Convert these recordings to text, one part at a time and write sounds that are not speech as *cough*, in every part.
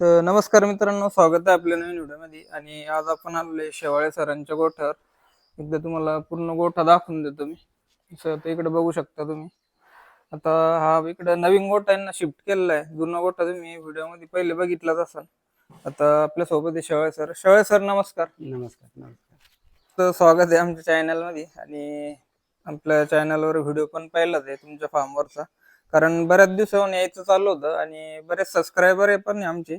तर नमस्कार मित्रांनो स्वागत आहे आपल्या नवीन व्हिडिओमध्ये. आणि आज आपण आलोय शेवाळे सरांच्या गोठ्यावर एकदा तुम्हाला पूर्ण गोठा दाखवून देतो मी. जसं आता इकडे बघू शकता तुम्ही. आता हा इकडे नवीन गोठा यांना शिफ्ट केलेला आहे. जुना गोठा तुम्ही व्हिडिओमध्ये पहिले बघितलाच असाल. आता आपल्यासोबत आहे शेवाळे सर. शेवाळे सर नमस्कार. नमस्कार नमस्कार. तर स्वागत आहे आमच्या चॅनलमध्ये आणि आपल्या चॅनलवर व्हिडिओ पण पाहिलाच आहे तुमच्या फार्मवरचा कारण बऱ्याच दिवसाहून यायचं चालू होतं आणि बरेच सबस्क्रायबर आहे पण आहे आमचे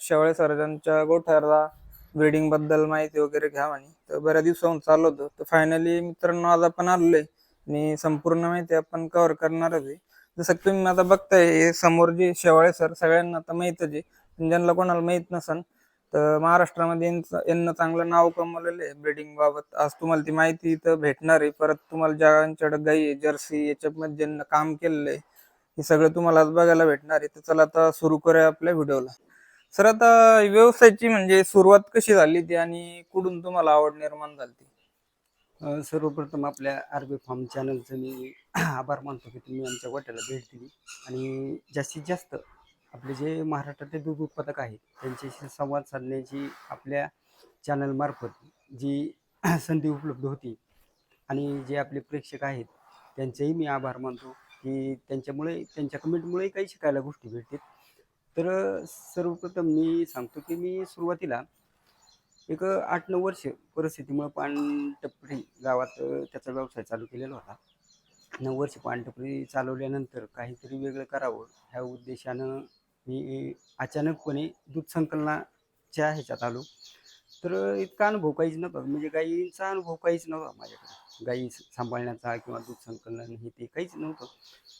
शेवळे सर्जनच्या गोठ्याला ब्रिडिंगबद्दल माहिती वगैरे घ्या आणि तर बऱ्याच दिवसाहून चालू होतं. तर फायनली मित्रांनो आज आपण आलोय आणि संपूर्ण माहिती आपण कव्हर करणारच आहे. जसं की तुम्ही आता बघताय समोर जे शेवाळे सर सगळ्यांना आता माहीतच आहे. ज्यांना कोणाला माहीत नसन तर महाराष्ट्रामध्ये यांचं- यांना चांगलं नाव कमवलेलं आहे ब्रिडिंग बाबत. आज तुम्हाला ती माहिती तर भेटणार आहे. परत तुम्हाला ज्यांच्याकडे गाई आहे जर्सी याच्यामध्ये ज्यांना काम केलेलं आहे हे सगळं तुम्हाला आज बघायला भेटणार आहे. तर चला आता सुरू करूया आपल्या व्हिडिओला. सर आता व्यवसायाची म्हणजे सुरुवात कशी झाली ती आणि कुठून तुम्हाला आवड निर्माण झाली ती? सर्वप्रथम आपल्या आरबी फार्म चॅनलचं मी *clears throat* आभार मानतो की तुम्ही आमच्या गोट्याला भेट दिली. आणि जास्तीत जास्त आपले जे महाराष्ट्रातले दूध उत्पादक आहेत त्यांच्याशी संवाद साधण्याची आपल्या चॅनलमार्फत जी *clears throat* संधी उपलब्ध होती आणि जे आपले प्रेक्षक आहेत त्यांचेही मी आभार मानतो की त्यांच्यामुळे त्यांच्या कमेंटमुळे काही शिकायला गोष्टी भेटतील. तर सर्वप्रथम मी सांगतो की मी सुरुवातीला एक आठ नऊ वर्ष परिस्थितीमुळे पानटपरी गावात त्याचा व्यवसाय चालू केलेला होता. नऊ वर्ष पानटपरी चालवल्यानंतर काहीतरी वेगळं करावं ह्या उद्देशानं मी अचानकपणे दूध संकलनाच्या ह्याच्यात आलो. तर इतका अनुभव काहीच नव्हता. म्हणजे गाईंचा अनुभव काहीच नव्हता माझ्याकडे. गाई सांभाळण्याचा किंवा दूध संकलन हे ते काहीच नव्हतं.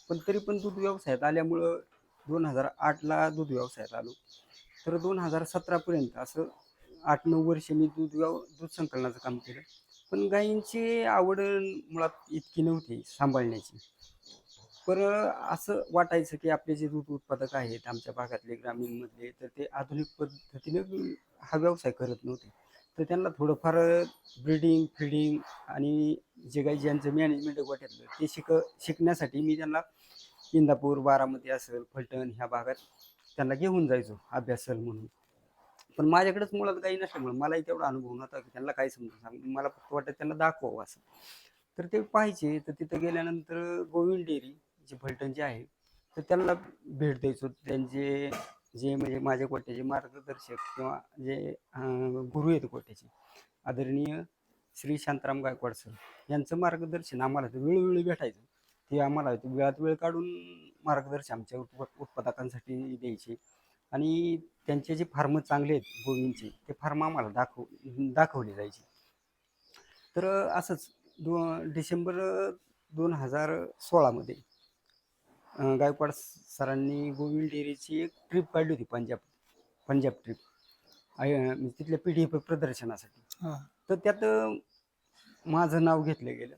पण तरी पण दूध व्यवसायात आल्यामुळं दोन हजार आठला दूध व्यवसायात आलो. तर दोन हजार सतरापर्यंत असं आठ नऊ वर्ष मी दूध व्यव दूध संकलनाचं काम केलं. पण गायींची आवड मुळात इतकी नव्हती सांभाळण्याची. पण असं वाटायचं की आपले जे दूध उत्पादक आहेत आमच्या भागातले ग्रामीणमधले तर ते आधुनिक पद्धतीनं हा व्यवसाय करत नव्हते. तर त्यांना थोडंफार ब्रिडिंग फिडिंग आणि जे काही ज्यांचं मॅनेजमेंट गोठ्यातलं ते शिक शिकण्यासाठी मी त्यांना इंदापूर बारामती असेल फलटण ह्या भागात त्यांना घेऊन जायचो अभ्यासल म्हणून. पण माझ्याकडेच मुळात काही नसल्यामुळे मलाही तेवढा अनुभव नव्हता की त्यांना काय समजून सांग मला फक्त वाटत त्यांना दाखवावं असं. तर ते पाहिजे तर तिथं गेल्यानंतर गोविंद डेअरी जे फलटणचे आहे तर त्यांना भेट द्यायचो. त्यांचे जे म्हणजे माझ्या कोट्याचे मार्गदर्शक किंवा जे गुरु आहेत कोट्याचे आदरणीय श्री शांताराम गायकवाड सर यांचं मार्गदर्शन आम्हाला वेळोवेळी भेटायचं. ते आम्हाला ते वेळात वेळ काढून मार्गदर्शन आमच्या उत्प उत्पादकांसाठी द्यायचे. आणि त्यांचे जे फार्म चांगले आहेत गोविंदचे ते फार्म आम्हाला दाखव दाखवले जायचे. तर असंच दो डिसेंबर दोन हजार सोळामध्ये अं, गायकवाड सरांनी गोविंद डेअरीची एक ट्रिप काढली होती पंजाब पंजाब ट्रिप तिथल्या पी डी एफ प्रदर्शनासाठी. हा. तर त्यात अं, माझं नाव घेतलं गेलं.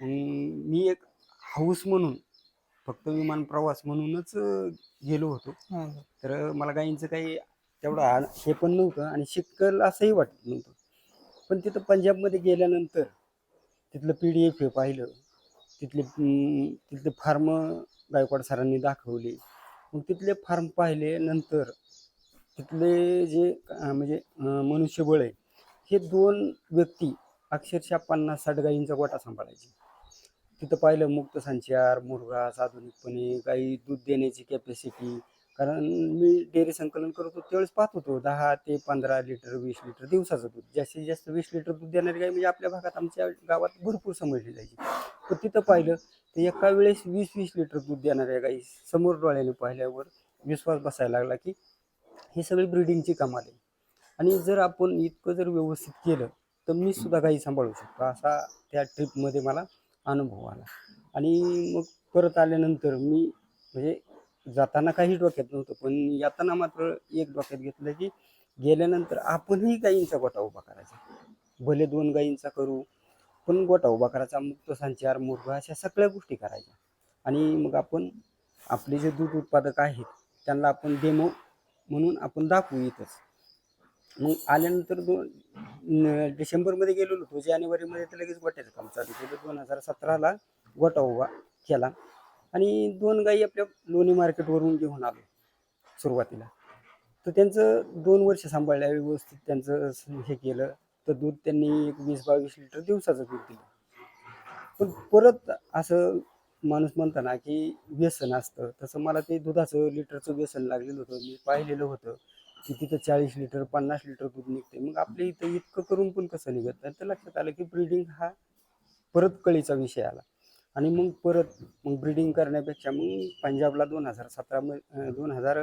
मग मी एक हाऊस म्हणून फक्त विमान प्रवास म्हणूनच अं, गेलो होतो. हा. तर मला गाईंचं काही तेवढं आ- हे पण नव्हतं आणि शिकल असंही वाटत नव्हतं. पण तिथं पंजाबमध्ये गेल्यानंतर तिथलं पी डी एफ हे पाहिलं. तिथले अं, तिथले फार्म गायकवाड सरांनी दाखवले. मग तिथले फार्म पाहिले नंतर तिथले जे म्हणजे मनुष्यबळ आहे हे दोन व्यक्ती अक्षरशः पन्नास साठ गायींचा गोटा सांभाळायचे. तिथं पाहिलं मुक्त संचार मुरघास आधुनिकपणे गाई दूध देण्याची कॅपॅसिटी कारण मी डेअरी संकलन करत होतो त्यावेळेस पाहत होतो दहा ते पंधरा लिटर वीस लिटर दिवसाचं दूध. जास्तीत जास्त वीस लिटर दूध देणारी गाय म्हणजे आपल्या भागात आमच्या गावात भरपूर समजली जायची. पण तिथं पाहिलं तर एका वेळेस वीस वीस लिटर दूध देणाऱ्या गाई समोर डोळ्याने पाहिल्यावर विश्वास बसायला लागला की हे सगळे ब्रिडिंगची कामं आले आणि जर आपण इतकं जर व्यवस्थित केलं तर मी सुद्धा गाई सांभाळू शकतो. असा त्या ट्रिपमध्ये मला अनुभव आला. आणि मग परत आल्यानंतर मी म्हणजे जाताना काही डोक्यात नव्हतं पण येताना मात्र एक डोक्यात घेतलं की गेल्यानंतर आपणही गायींचा गोटा उभा करायचा. भले दोन गायींचा करू पण गोटा उभा करायचा मुक्त संचार मुर्गा अशा सगळ्या गोष्टी करायच्या. आणि मग आपण आपले जे दूध उत्पादक आहेत त्यांना आपण डेमो म्हणून आपण दाखवू इथंच. मग आल्यानंतर दोन डिसेंबरमध्ये गेलेलो होतो जानेवारीमध्ये तर लगेच गोट्याचं काम चालू केलं. दोन हजार सतराला गोटा उभा केला. आणि दोन गाई आपल्या लोणी मार्केटवरून घेऊन आलो सुरुवातीला. तर त्यांचं दोन वर्ष सांभाळल्या व्यवस्थित त्यांचं हे केलं. तर दूध त्यांनी एक वीस बावीस लिटर दिवसाचं दूध दिलं. पण परत असं माणूस म्हणताना की व्यसन असतं. तसं मला ते दुधाचं लिटरचं व्यसन लागलेलं होतं. मी पाहिलेलं होतं की तिथं चाळीस लिटर पन्नास लिटर दूध निघते मग आपल्या इथं इतकं करून पण कसं निघत? नाही तर लक्षात आलं की ब्रीडिंग हा परत कळीचा विषय आला. आणि मग परत मग ब्रीडिंग करण्यापेक्षा मग पंजाबला दोन हजार सतरा दोन हजार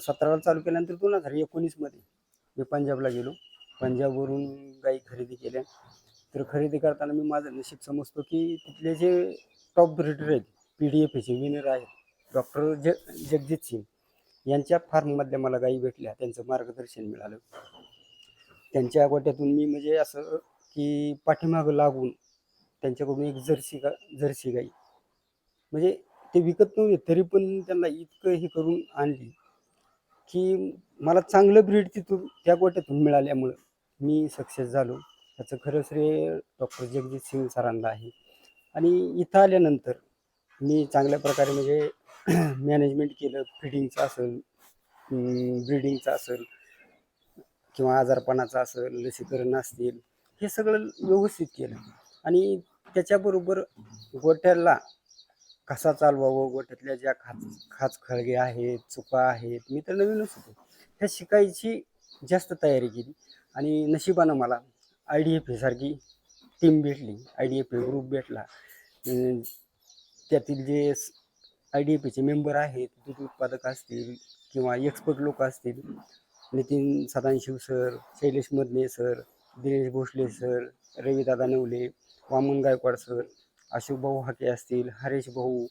सतराला चालू केल्यानंतर दोन हजार एकोणीसमध्ये मी पंजाबला गेलो. पंजाबवरून गाई खरेदी केल्या. तर खरेदी करताना मी माझं नशीब समजतो की तिथले जे टॉप ब्रिडर आहेत पी डी एफ एचे विनर आहेत डॉक्टर ज जगजित सिंग यांच्या फार्ममधल्या मला गाई भेटल्या. त्यांचं मार्गदर्शन मिळालं. त्यांच्या गोट्यातून मी म्हणजे असं की पाठीमागं लागून त्यांच्याकडून एक जर्सी गा जर्सी गाई. म्हणजे ते विकत नव्हते तरी पण त्यांना इतकं हे करून आणली की मला चांगलं ब्रीड तिथून त्या गोट्यातून मिळाल्यामुळं मी सक्सेस झालो. त्याचं खरं श्रेय डॉक्टर जगजित सिंग सरांना आहे. आणि इथं आल्यानंतर मी चांगल्या प्रकारे म्हणजे *clears throat* मॅनेजमेंट केलं फिडिंगचं असेल ब्रीडिंगचं असेल किंवा आजारपणाचं असेल लसीकरण असतील हे सगळं व्यवस्थित केलं. आणि त्याच्याबरोबर गोट्याला कसा चालवावं? गोट्यातल्या ज्या खाच खाच खळगे आहेत चुका आहेत मी तर नवीनच होतो. ह्या शिकायची जास्त तयारी केली. आणि नशिबानं मला आय डी एफ सारखी टीम भेटली. आय डी एफ ग्रुप भेटला. त्यातील जे आय डी एफ चे मेंबर आहेत दूध उत्पादक असतील किंवा एक्सपर्ट लोक असतील Nitin Sadanshiv sir Shailesh Madane sir Dinesh Bhosale sir Ravidada Navale Waman Gaikwad sir Ashok भाऊ हाके असतील हरेश भाऊ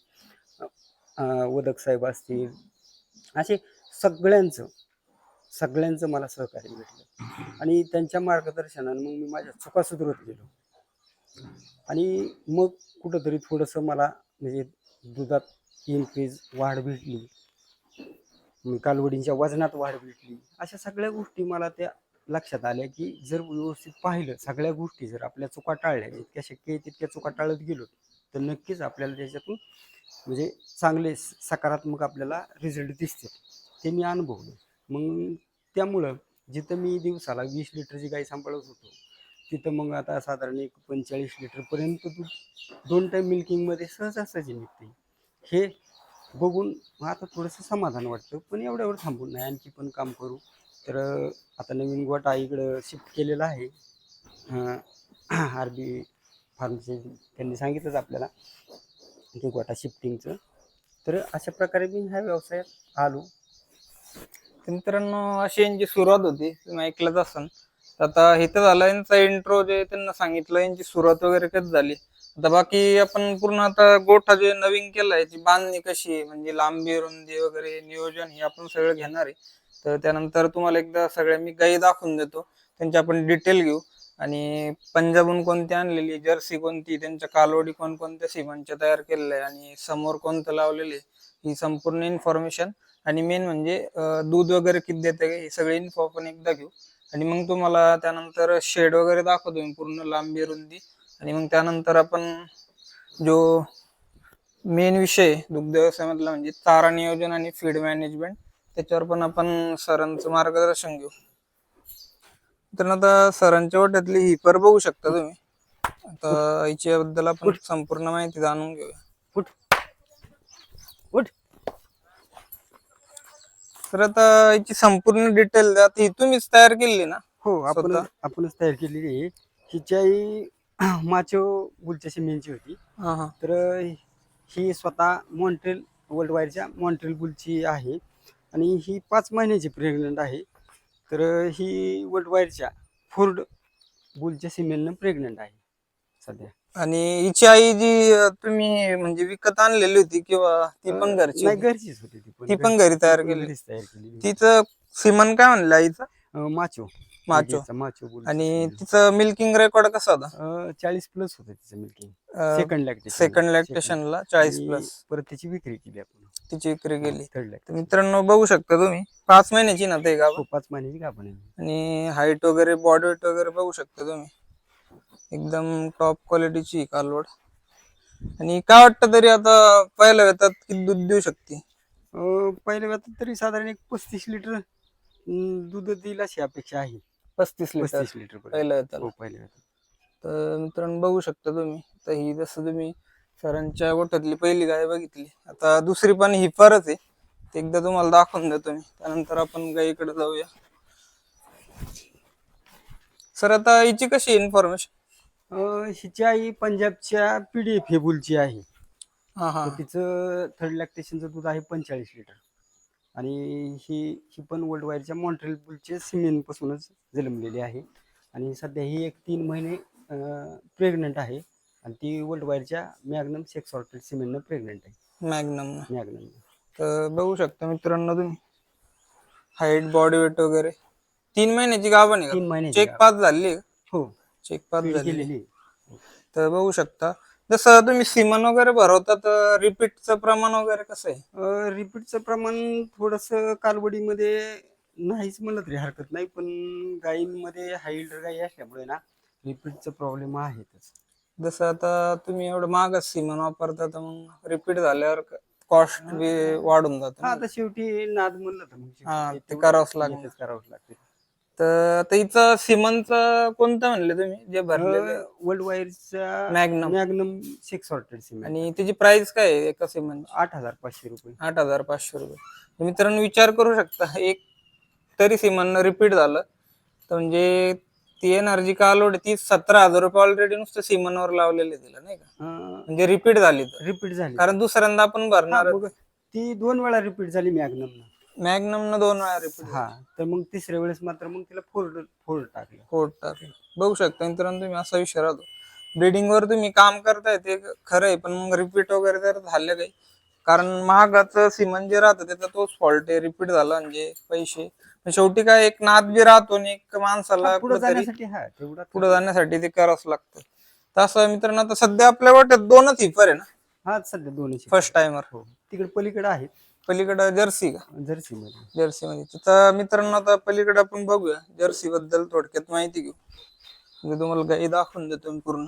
वदक साहेब असतील. असे सगळ्यांचं सगळ्यांचं मला सहकार्य भेटलं. आणि त्यांच्या मार्गदर्शनानं मग मी माझ्या चुका सुधरत गेलो. आणि मग कुठंतरी थोडंसं मला म्हणजे दुधात इन्क्रीज वाढ भेटली. कालवडींच्या वजनात वाढ भेटली. अशा सगळ्या गोष्टी मला त्या लक्षात आल्या की जर व्यवस्थित पाहिलं सगळ्या गोष्टी जर आपल्या चुका टाळल्या जितक्या शक्य आहे तितक्या चुका टाळत गेलो तर नक्कीच आपल्याला त्याच्यातून म्हणजे चांगले सकारात्मक आपल्याला रिझल्ट दिसते ते मी अनुभवलो. मग त्यामुळं जिथं मी दिवसाला वीस लिटरची गाई सांभाळत होतो तिथं मग आता साधारण एक पंचेचाळीस लिटरपर्यंत दूध दोन टाईम मिल्किंगमध्ये सहजासहजी निघते. हे बघून मग आता थोडंसं समाधान वाटतं पण एवढ्यावर थांबून नाही. आणखी पण काम करू. तर आता नवीन गोटा इकडं शिफ्ट केलेला आहे. आर बी फार्मसी त्यांनी सांगितलंच आपल्याला ते गोटा शिफ्टिंगचं तर अशा प्रकारे मी ह्या व्यवसायात आलो. तर मित्रांनो अशी यांची सुरुवात होती. तुम्ही ऐकलंच असन. आता इथं झालं यांचा इंट्रो जे त्यांना सांगितलं यांची सुरुवात वगैरे कधी झाली? आता बाकी आपण पूर्ण आता गोठा जे नवीन केलाय ती बांधणी कशी आहे? म्हणजे लांबी रुंदी वगैरे नियोजन हे आपण सगळं घेणार आहे. तर त्यानंतर तुम्हाला एकदा सगळ्या मी गाई दाखवून देतो. त्यांची आपण डिटेल घेऊ. आणि पंजाबहून कोणती आणलेली जर्सी कोणती त्यांच्या कालवडी कोणकोणत्या सिमांच्या तयार केलेल्या आहे आणि समोर कोणतं लावलेले ही संपूर्ण इन्फॉर्मेशन आणि मेन म्हणजे दूध वगैरे किती देते हे सगळे इन्फो आपण एकदा घेऊ. आणि मग तुम्हाला त्यानंतर शेड वगैरे दाखवतो मी पूर्ण लांबी रुंदी. आणि मग त्यानंतर आपण जो मेन विषय दुग्ध व्यवसायामधला म्हणजे चारा नियोजन आणि फीड मॅनेजमेंट त्याच्यावर पण आपण सरांचं मार्गदर्शन घेऊ. तर आता सरांच्या वाट्यातली ही पर बघू शकता तुम्ही. आता हिच्याबद्दल आपण संपूर्ण माहिती जाणून घेऊया. तर आता याची संपूर्ण डिटेल आता ही तुम्हीच तयार केली ना? हो आपण स्वतः? आपणच तयार केलेली आहे. हिच्याही *clears throat* माचो गुलच्या सिमेंटची होती. हा हा. तर ही स्वतः मॉन्ट्रेल वर्ल्ड वाईडच्या मॉन्ट्रेल बुलची आहे. आणि ही पाच महिन्याची प्रेग्नंट आहे. तर ही वर्ल्ड वाईडच्या फोर्ड बुलच्या सिमेंटनं प्रेग्नंट आहे सध्या. आणि हिची आई जी अं, तुम्ही म्हणजे विकत आणलेली होती किंवा ती पण घरची नाही होती? घरचीच होती ती पण. ती पण घरी तयार केली. घरीच तयार केलेली तिचं सिमन काय म्हणलं आईचं? अं, माचो. माचो. लगेच माचो बुल आणि तिचं मिल्किंग रेकॉर्ड कसा होता? चाळीस प्लस होतं तिचं मिल्किंग सेकंड लॅक्टेशन सेकंड लॅक्टेशनला चाळीस प्लस परत त्याची विक्री केली आपण. तिची विक्री केली. थर्ड तर लॅक्ट मित्रांनो बघू शकता तुम्ही. पाच महिन्याची ना ते गाव हो पाच महिन्याची का आपण आणि हाईट वगैरे बॉडी वेट वगैरे बघू शकता तुम्ही. एकदम टॉप क्वालिटीची कालवड. आणि काय वाटतं तरी आता पहिल्या वेतात किती दूध देऊ शकते? पहिल्या वेळात तरी साधारण एक पस्तीस लिटर दूध देईल अशी अपेक्षा आहे. पस्तीस लिटर पस्तीस लिटर पर्यंत. पहिलं हो पहिल्या वेळात तर मित्रांनो बघू शकता तुम्ही. तर ही जसं तुम्ही सरांच्या गोठ्यातली पहिली गाय बघितली आता दुसरी पण ही परत आहे. ते एकदा तुम्हाला दाखवून देतो मी. त्यानंतर आपण गायीकडे जाऊया. सर आता हिची कशी इन्फॉर्मेशन अं, हिची आई पंजाबच्या पीडीएफ हेबुलची आहे. हा हा. तर तिचं थर्ड लॅक्टेशनचं दूध आहे पंचेचाळीस लिटर. आणि ही ही पण वर्ल्ड वाईडच्या मॉन्ट्रेल बुलचे सिमेंटपासूनच जन्मलेली आहे. आणि सध्या ही एक तीन महिने प्रेग्नंट आहे. आणि ती वर्ल्ड वाईडच्या मॅग्नम सेक्स ऑर्टेड सिमेंटनं प्रेग्नंट आहे. मॅग्नम मॅग्नम तर बघू शकता मित्रांनो तुम्ही. हाईट बॉडी वेट वगैरे. तीन महिन्याची गाभण आहे तीन का महिन्याची चेक पास झाली. हो. चेक पास feed झाली. केलेली. तर बघू शकता. जसं तुम्ही सिमन वगैरे भरवता तर रिपीटचं प्रमाण वगैरे कसं आहे? रिपीटचं प्रमाण थोडंसं कालवडीमध्ये नाहीच म्हणलं तरी हरकत नाही पण गायींमध्ये हाईल्ड गायी असल्यामुळे ना रिपीटचा प्रॉब्लेम आहेच जसं आता तुम्ही एवढं महागच सिमन वापरता तर मग रिपीट झाल्यावर कॉस्ट बी वाढून जात हा आता शेवटी नाद म्हणलं तर मग हा, शेवटी ते करावंच लागणार. येतच करावंच लागते. तर आता हिचं सिमनचं कोणतं म्हणले तुम्ही? जे भरलेलं वर्ल्ड वायरचा Magnum Magnum six sorted semen आणि त्याची प्राइस काय आहे एका सिमनची आठ हजार पाचशे रुपये. आठ हजार पाचशे रुपये. तर मित्रांनो विचार करू शकता एक तरी सिमन रिपीट झालं. तर म्हणजे ती एनर्जी कालोड ती सतरा हजार रुपये ऑलरेडी नुसतं सिमनवर लावलेले दिलं नाही का? म्हणजे रिपीट झाली तर. रिपीट झाली. कारण दुसऱ्यांदा आपण भरणार ती दोन वेळा रिपीट झाली मॅग्नम मॅग्नम न दोन वेळा रिपीट हा तर मग तिसऱ्या वेळेस मात्र मग तिला फोल्ड फोल्ड टाकलं. कोट टाकलं. बघू शकता मित्रांनो तुम्ही असा विषय राहतो. ब्रिडिंग वर तुम्ही काम करताय ते खरं आहे पण मग रिपीट वगैरे जर झालं काही. कारण महागाचं सिमन जे राहतं त्याचा तोच फॉल्ट आहे रिपीट झाला म्हणजे पैसे. पण शेवटी काय एक नाद बी राहतो आणि एक माणसाला पुढे कुठंतरी जाण्यासाठी हा तेवढा पुढे जाण्यासाठी ते करावंच लागतं. तसं मित्रांनो आता सध्या आपल्या वाटत दोनच हिपर आहे ना? हा सध्या दोन्ही फर्स्ट टाइमर हो. तिकडे पलीकडे आहेत. पलीकडं जर्सी का? जर्सी मध्ये जर्सी मध्ये तर मित्रांनो आता पलीकडे आपण बघूया. जर्सी बद्दल थोडक्यात माहिती घेऊ. मी तुम्हाला गाई दाखवून देतो मी पूर्ण.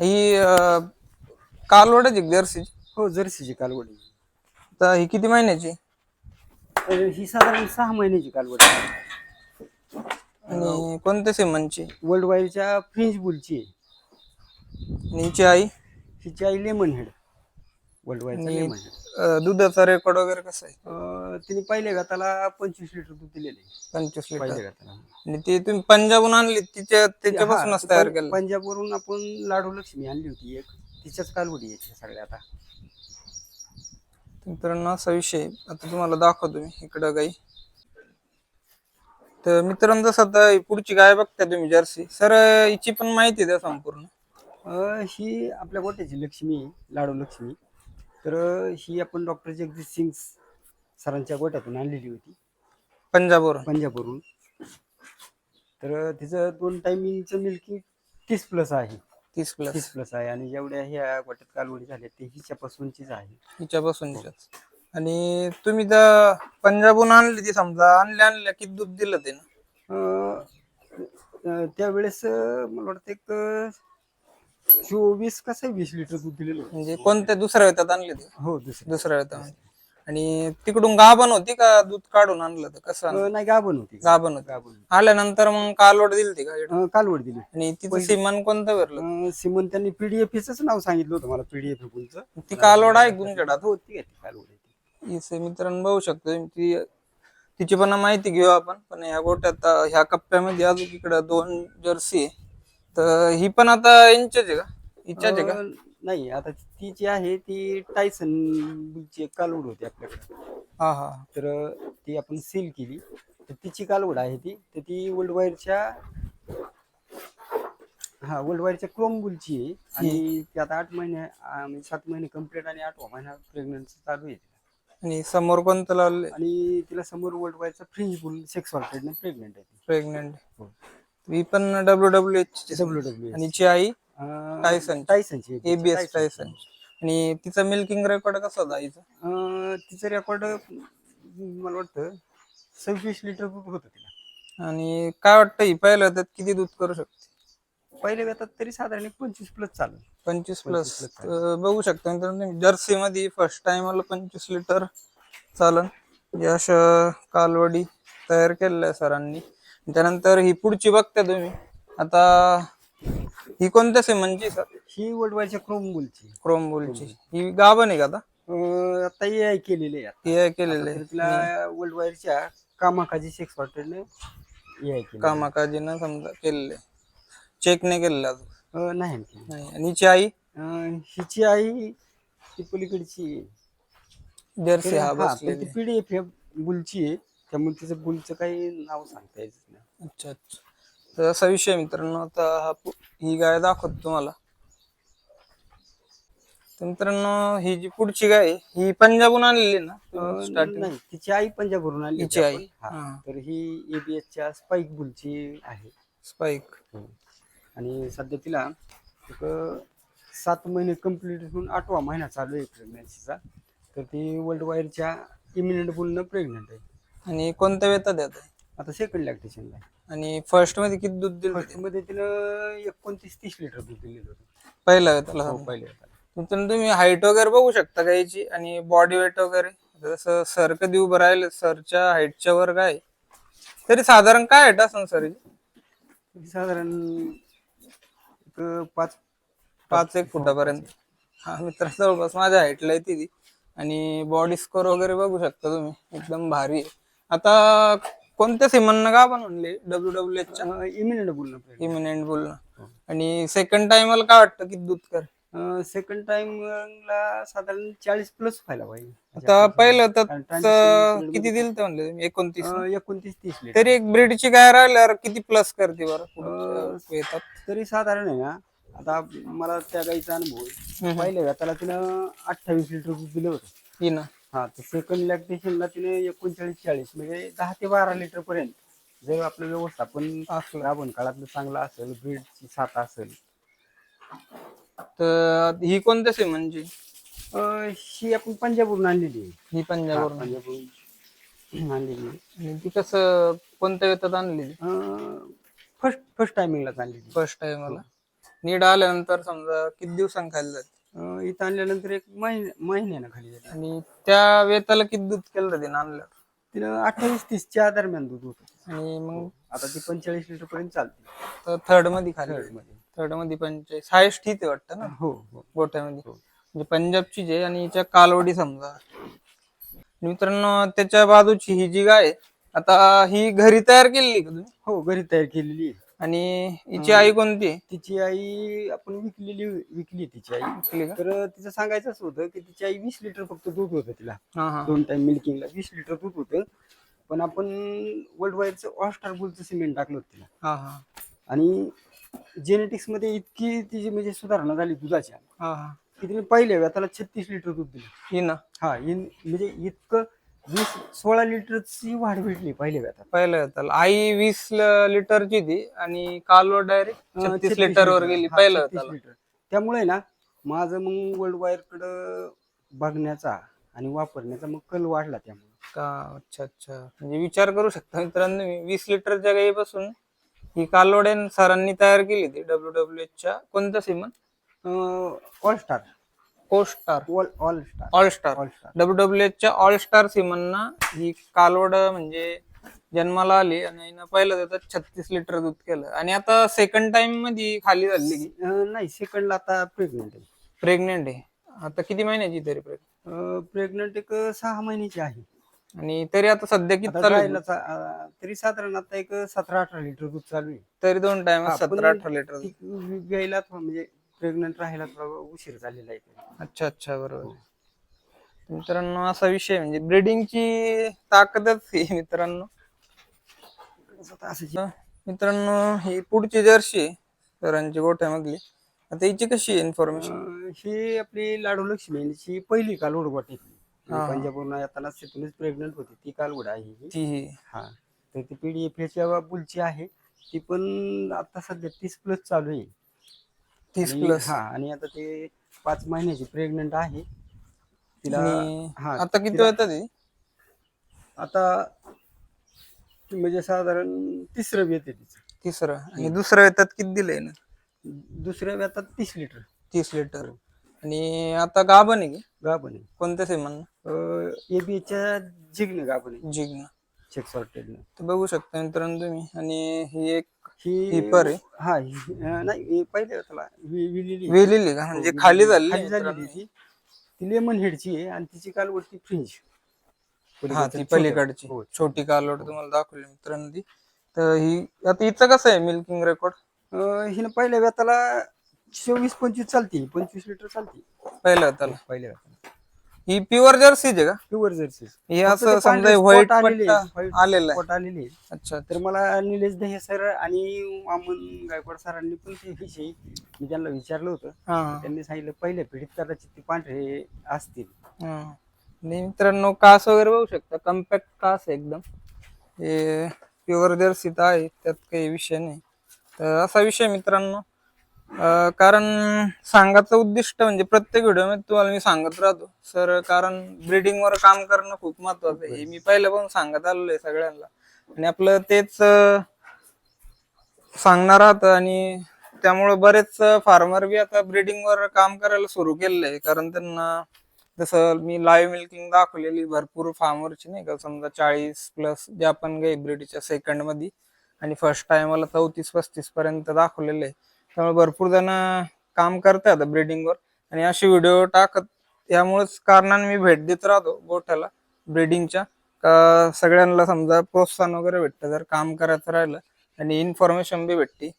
ही अं, कालवडाची जर्सी हो जर्सीची कालवडी. तर ही किती महिन्याची? तर ही साधारण सहा महिन्याची कालवडी. आहे. आणि कोणत्या सिमनची वर्ल्ड वाईडच्या फ्रेंच बुलची आहे. आणि हिची आई? हिची आई लेमन हेड आणि- अं, दुधाचा रेकॉर्ड वगैरे कसा आहे? तिने पहिल्या घाताला पंचवीस लिटर दूध दिलेले पंचवीस लिटर. पहिल्या घाताला आणि ती तुम्ही पंजाबहून आणली तिच्या त्याच्यापासूनच तयार केलं. पंजाबवरून आपण लाडू लक्ष्मी आणली होती एक. तिच्याच कालवडी आहे सगळ्या आता. मित्रांनो असा विषय आहे. आता तुम्हाला दाखवतो मी इकडं गाई तर मित्रांनो जसं आता ही पुढची गाय बघता तुम्ही जर्सी सर हिची पण माहिती द्या संपूर्ण. अं, ही आपल्या गोट्याची लक्ष्मी आहे, लाडू लक्ष्मी. तर ही आपण डॉक्टर जगदीश सिंग सरांच्या गोट्यातून आणलेली होती. पंजाबवरून. पंजाबवरून. तर तिचं दोन टायमिंगचं मिल्किंग तीस प्लस आहे. तीस प्लस तीस प्लस आहे आणि जेवढ्या ह्या गोट्यात कालवडी झाल्या ते हिच्यापासूनचीच आहे. हिच्यापासूनच्याच आणि तुम्ही त्या पंजाबहून आणली ती समजा आणल्या आणल्या किती दूध दिलं ते ना अं, अं, त्यावेळेस अं, मला वाटतं एक चोवीस कसं आहे, वीस लिटर दूध दिलेलं होतं. म्हणजे कोणत्या दुसऱ्या वेतात आणली ती? हो दुसरं दुसऱ्या वेतात आणि तिकडून गाभण होती का दूध काढून आणलं तर कसं आणलं? अं, नाही गाभण होती. गाभण होती. होती. आल्यानंतर मग कालवड दिली ती का? अं, कालवड दिली. आणि तिचं सिमन कोणतं भरलं? अं, सिमन त्यांनी पीडीएफ च नाव सांगितलं होतं मला पीडीएफ ती कालवड आहे तुमच्याकडे आता? हो ती आहे ती कालवड आहे ती. इथे मित्रांनो बघू शकतो. ती तिची पण माहिती घेऊ आपण. पण ह्या गोट्यात अं, ह्या कप्प्यामध्ये अजून इकडं दोन जर्सी आहे. तर ही पण आता यांच्याच आहे का? हिच्याच आहे का? अं, नाही आता ती जी आहे ती टायसन ची एक कालवड होती आपल्याकडे. हा हा. तर ती आपण सील केली. तर तिची कालवड आहे ती. तर ती वर्ल्ड वाईडच्या हा वर्ल्ड वाईडच्या क्रोम बुलची आहे. आणि? ती आता आठ महिने म्हणजे सात महिने कंप्लीट आणि आठवा महिना प्रेग्नन्सी चालू आहे आणि समोर कोणतं लावले आणि तिला समोर वर्ल्ड वाईडचा फ्रिंज बुल सेक्स ऑर्टेडने प्रेग्नेंट आहे ती. प्रेग्नेंट ही पण W W H W W आणि हिची आई टायसन. टायसनची एबीएस टायसन आणि तिचा मिल्किंग रेकॉर्ड कसा होता आईचा? तिचं रेकॉर्ड मला वाटतं सव्वीस लिटर दूध होतं तिला. आणि काय वाटतं ही पहिल्या त्यात किती दूध करू शकते? पहिल्या वेतात तरी साधारण पंचवीस प्लस चालेल. पंचवीस 25 प्लस बघू शकता मित्रांनो जर्सी मध्ये फर्स्ट टाइम आलं पंचवीस लिटर चालन. हे अशा कालवडी तयार केलेल्या आहे सरांनी. त्यानंतर ही पुढची बघता तुम्ही. आता ही कोणत्या सिमनची सर ही वर्ल्डवाईडच्या क्रोम बुलची क्रोम बुलची ही गाभण आहे का आता? अं, आता ए आय केलेली आहे. ही आहे केलेलं आहे. तिला वर्ल्ड वाईडच्या कामाकाजी सिक्स वॉटरने ए आय केली कामाकाजीनं समजा केलेलं चेक नाही केलेलं अजून? अं, नाही आणखी नाही. आणि हिची आई? अं, हिची आई ती पलीकडची. जर्सी हा हा, पण बसलेली ती पिढी एफ बुलची आहे. त्यामुळे तिचं बुलचं काही नाव सांगता येत नाही. अच्छा अच्छा. तर असा विषय आहे मित्रांनो. आता हा पु- ही गाय दाखवतो तुम्हाला. तर मित्रांनो ही जी पुढची गाय आहे, ही पंजाबहून आणलेली आहे ना? अं, स्टार्टिंग नाही तिची आई पंजाबवरून आली होती आई. आपण. हा. हा. तर ही एबीएसच्या स्पाइक बुलची आहे. स्पाइक आणि सध्या तिला एक सात महिने कंप्लीट होऊन आठवा महिना चालू आहे प्रेग्नन्सीचा तर ती वर्ल्ड वाईडच्या इमिनेंट बुलनं प्रेग्नंट आहे. आणि कोणत्या येत आहे आता सेकंड लॅक्टेशनला आणि फर्स्टमध्ये किती दूध दिलं फर्स्टमध्ये तिनं एकोणतीस तीस लिटर दूध दिलेलं होतं. पहिल्या वेताला हो. मित्रांनो तुम्ही हाईट वगैरे बघू शकता गायची आणि बॉडी वेट वगैरे? जसं सर कधी उभं राहिले सरच्या हाईटच्या वर काय? तरी साधारण काय हाईट असेल सर साधारण एक पाच पाच एक फुटापर्यंत. हा मित्र जवळपास माझ्या हाईटला येते ती आणि बॉडी स्कोर वगैरे बघू शकता तुम्ही. एकदम भारी आहे. आता कोणत्या सिमन का बनवले डब्ल्यू डब्ल्यू एचच्या इमिनेंट बुलनं प्रेग्नंट इमिनेंट बोलणं आणि सेकंड टाइमला काय वाटतं की दूध कर? सेकंड टाइमला साधारण चाळीस प्लस व्हायला पाहिजे. आता पहिलं तर कारण तर transition किती दिलं ते म्हणले तुम्ही? एकोणतीस अं, एकोणतीस तीस लिटर तरी एक ब्रीडची गाय राहिल्यावर किती प्लस करते बरं पुढच्या येतात. तरी साधारण आहे ना आता मला त्या गाईचा अनुभव आहे. पहिल्या वेळाला तिनं अठ्ठावीस लिटर दूध दिलं होतं. ही ना? हा तर सेकंड लॅक्टेशनला तिने एकोणचाळीस चाळीस म्हणजे दहा ते बारा लिटर पर्यंत. जर आपलं व्यवस्थापन असलं. राबण काळातलं चांगलं असेल ब्रीडची साथ असेल. तर ही कोणत्या सिमनची अं, ही आपण पंजाबवरून आणलेली आहे. ही पंजाबवरून. पंजाबवरून आणलेली आणि ती कसं कोणत्या वेतात आणली फर्स्ट फर्स्ट टायमिंगलाच आणलेली फर्स्ट टाइमला नीड आल्यानंतर समजा किती दिवसांनी खायला जाते अं, इथं आणल्यानंतर एक महिन्या महिन्यानं खाली झाली आणि त्या वेताला किती दूध केलं तिने आणल्यावर? तिनं अठ्ठावीस तीसच्या दरम्यान दूध होतं. आणि मग? आता ती पंचेचाळीस लिटर पर्यंत चालते. थर्डमध्ये खाली थर्डमध्ये. थर्डमध्ये पंचेचाळीस. हायस्ट ही ते वाटतं ना? हो हो. गोठ्यामध्ये. हो. म्हणजे पंजाबची जे आणि हिच्या कालवडी समजा. मित्रांनो त्याच्या बाजूची ही जी गाय आहे, आता ही घरी तयार केलेली का तुम्ही? हो घरी तयार केलेली आहे. आणि हिची आई कोणती? तिची आई आपण विकलेली विकली तिची आई. विकली का? तर तिचं सांगायचंच होतं की तिची आई वीस लिटर फक्त दूध होतं तिला. हा हा. दोन टाइम मिल्किंगला वीस लिटर दूध होतं. पण आपण वर्ल्ड वाईडचं ऑस्टार बुलचं सिमेंट टाकलं होतं तिला. हा हा. आणि जेनेटिक्समध्ये इतकी तिची म्हणजे सुधारणा झाली दुधाच्या. हा हा. की तिने पहिल्या वेळाला छत्तीस लिटर दूध दिलं. ही ना? हा इन- म्हणजे इतकं वीस सोळा लिटरची वाढ भेटली पहिल्या वेळात. पहिलं होतं आई वीस ल- लिटरची ती आणि कालवर डायरेक्ट छत्तीस लिटर. वर गेली पहिलं होतं लिटर. त्यामुळे ना माझं मग वर्ल्ड वाईड कडं बघण्याचा आणि वापरण्याचा मग कल वाढला त्यामुळे. का? अच्छा अच्छा. म्हणजे विचार करू शकता मित्रांनो मी. वीस लिटरच्या गाईपासून ही कालवड्यान सरांनी तयार केली ती डब्ल्यू डब्ल्यू च्या कोणत्या semen? All star co star all all star all star all star W W च्या ऑल स्टार सिमनना ही कालवड म्हणजे जन्माला आली आणि हिनं पहिलं त्याच्यात छत्तीस लिटर दूध केलं. आणि आता सेकंड टाइममध्ये खाली झाली की? नाही सेकंडला आता प्रेग्नेंट आहे. प्रेग्नेंट आहे. आता किती महिन्याची तरी प्रेग्नेंट प्रेग्नेंट एक सहा महिन्याची आहे. आणि तरी आता सध्या किती आता चालू आहे? गायला चा- अं, तरी साधारण आता एक सतरा अठरा लिटर दूध चालू आहे. तरी दोन टाइम सतरा अठरा लिटर ती थोडं म्हणजे प्रेग्नेंट राहायला थोडा उशीर झालेला आहे. अच्छा अच्छा बरोबर. मित्रांनो असा विषय म्हणजे ब्रिडिंगची ताकदच आहे मित्रांनो. मित्रांनो ही पुढची जर्सी आहे सरांची गोठ्यामधली. आता हिची कशी इन्फॉर्मेशन ही आपली लाडू लक्ष्मी यांची पहिली कालवड वाटी हा. पंजाबवरून येताना तिथूनच प्रेग्नेंट होती ती कालवड आहे ही. ती ही. हा. तर ती पीडीएफच्या बुलची आहे ती पण आता सध्या तीस प्लस चालू आहे. तीस आणि- प्लस हा आणि आता ते पाच महिन्याची प्रेग्नेंट आहे. तिला हा आता किती तिला- होतं ती? आता म्हणजे साधारण तिसरं बी येते तिचं. तिसरं. आणि दुसरं येतात किती दिलंय ना दुसऱ्या व्यातात तीस लिटर तीस लिटर आणि आता गाभण आहे की? गाभण आहे. कोणत्या सिमन? एबीच्या जिग्न गाभण आहे. जिग्न. चेक सॉर्टेड तर बघू शकता मित्रांनो तुम्ही. आणि ही एक ही आहे. हा ही- अं, नाही ही पहिले त्याला वि- विलेली वेलेली का? म्हणजे हो, खाली झाली खाली झालेली ती. ती लेमन हेडची आहे आणि तिची कालवरती फ्रिंज. हा ती पलीकडची. हो. छोटी कालवड तुम्हाला दाखवली मित्रांनो ती. तर ही आता हिचं कसं आहे मिल्किंग रेकॉर्ड हिनं पहिल्या व्याताला चोवीस पंचवीस चालते. पंचवीस लिटर चालते. पहिलं त्याला पहिल्या व्याताला. ही प्युअर जर्सीज आहे का? प्युअर जर्सी हे असं समजा व्हाईट आलेलं आहे. आलेली आहे अच्छा तर मला निलेश दहे सर आणि वामन गायकवाड सरांनी पण ते विषयी मी त्यांना विचारलं होतं. त्यांनी सांगितलं पहिल्या पिढीत कदाचित ते पांढरे असतील. हा. मित्रांनो कास वगैरे बघू शकता. कम्पॅक्ट कास एकदम. हे प्युअर जर्सी तर आहे त्यात काही विषय नाही. तर असा विषय मित्रांनो. कारण सांगायचं उद्दिष्ट म्हणजे प्रत्येक व्हिडिओमध्ये तुम्हाला मी सांगत राहतो. सर कारण ब्रिडिंगवर काम करणं खूप महत्वाचं आहे. हे मी पण सांगत आलेलो आहे सगळ्यांना. आणि आपलं तेच सांगणार आहात आणि त्यामुळे बरेच फार्मर बी आता ब्रिडिंगवर काम करायला सुरू केलेलं आहे. कारण त्यांना जसं मी लाईव्ह मिल्किंग दाखवलेली भरपूर फार्मरची नाही का समजा चाळीस प्लस जे आपण गाई ब्रिडच्या सेकंडमध्ये आणि फर्स्ट टाइमला चौतीस पस्तीस पर्यंत दाखवलेलं आहे. त्यामुळे भरपूर जण काम करतात आता आणि असे व्हिडिओ टाकत यामुळेच कारणाने मी भेट देत राहतो गोठ्याला ब्रिडिंगच्या का सगळ्यांना समजा प्रोत्साहन वगैरे भेटतं जर काम करायचं राहिलं आणि इन्फॉर्मेशन बी भेटते.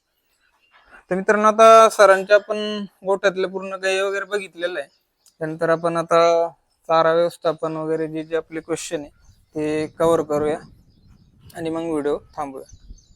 तर मित्रांनो आता सरांच्या आपण गोठ्यातले पूर्ण काही वगैरे बघितलेलं आहे. त्यानंतर आपण आता चारा व्यवस्थापन वगैरे जे जे आपले क्वेश्चन आहे ते कव्हर करूया. आणि मग व्हिडिओ थांबूया.